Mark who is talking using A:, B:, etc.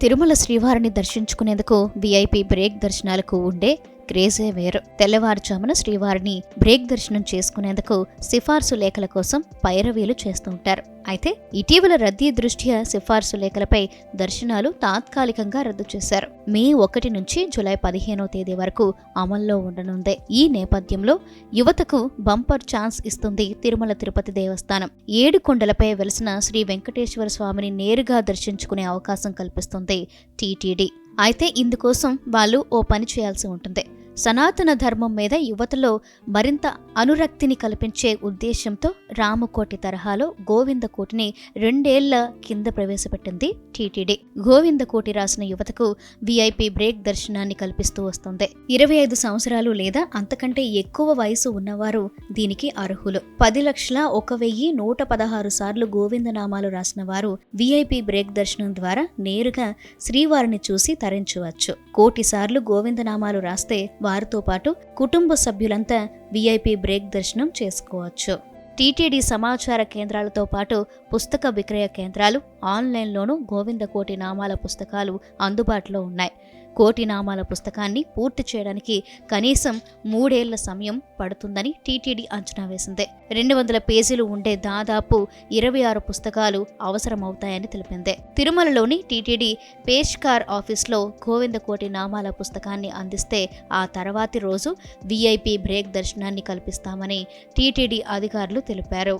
A: తిరుమల శ్రీవారిని దర్శించుకునేందుకు VIP break దర్శనాలకు ఉండే క్రేజే వేరు. తెల్లవారుజామున శ్రీవారిని బ్రేక్ దర్శనం చేసుకునేందుకు సిఫార్సు లేఖల కోసం పైరవీలు చేస్తుంటారు అయితే ఇటీవల రద్దీ దృష్ట్యా సిఫార్సు లేఖలపై దర్శనాలు తాత్కాలికంగా రద్దు చేశారు. మే ఒకటి నుంచి జూలై పదిహేనో తేదీ వరకు అమల్లో ఉండనుంది. ఈ నేపథ్యంలో యువతకు బంపర్ ఛాన్స్ ఇస్తుంది తిరుమల తిరుపతి దేవస్థానం. ఏడు కొండలపై వెలిసిన శ్రీ వెంకటేశ్వర స్వామిని నేరుగా దర్శించుకునే అవకాశం కల్పిస్తుంది టీటీడీ. అయితే ఇందుకోసం వాళ్ళు ఓ పని చేయాల్సి ఉంటుంది. సనాతన ధర్మం మీద యువతలో మరింత అనురక్తిని కల్పించే ఉద్దేశంతో రామకోటి తరహాలో గోవిందకోటిని రెండేళ్ళ కింద ప్రవేశపెట్టింది టీటీడీ. గోవిందకోటి రాసిన యువతకు వీఐపీ బ్రేక్ దర్శనాన్ని కల్పిస్తూ వస్తుంది. ఇరవై ఐదు సంవత్సరాలు లేదా అంతకంటే ఎక్కువ వయసు ఉన్నవారు దీనికి అర్హులు. పది లక్షల ఒక వెయ్యి నూట పదహారు సార్లు గోవిందనామాలు రాసిన వారు వీఐపీ బ్రేక్ దర్శనం ద్వారా నేరుగా శ్రీవారిని చూసి తరించవచ్చు. కోటి సార్లు గోవిందనామాలు రాస్తే వారితో పాటు కుటుంబ సభ్యులంతా వీఐపీ బ్రేక్ దర్శనం చేసుకోవచ్చు. టీటీడీ సమాచార కేంద్రాలతో పాటు పుస్తక విక్రయ కేంద్రాలు ఆన్లైన్లోనూ గోవిందకోటి నామాల పుస్తకాలు అందుబాటులో ఉన్నాయి. కోటినామాల పుస్తకాన్ని పూర్తి చేయడానికి కనీసం మూడేళ్ళ సమయం పడుతుందని టీటీడీ అంచనా వేసింది. రెండు వందల పేజీలు ఉండే దాదాపు ఇరవై ఆరు పుస్తకాలు అవసరమవుతాయని తెలిపింది. తిరుమలలోని టీటీడీ పేష్కార్ ఆఫీస్లో గోవింద కోటి నామాల పుస్తకాన్ని అందిస్తే ఆ తర్వాతి రోజు వీఐపీ బ్రేక్ దర్శనాన్ని కల్పిస్తామని టీటీడీ అధికారులు తెలిపారు.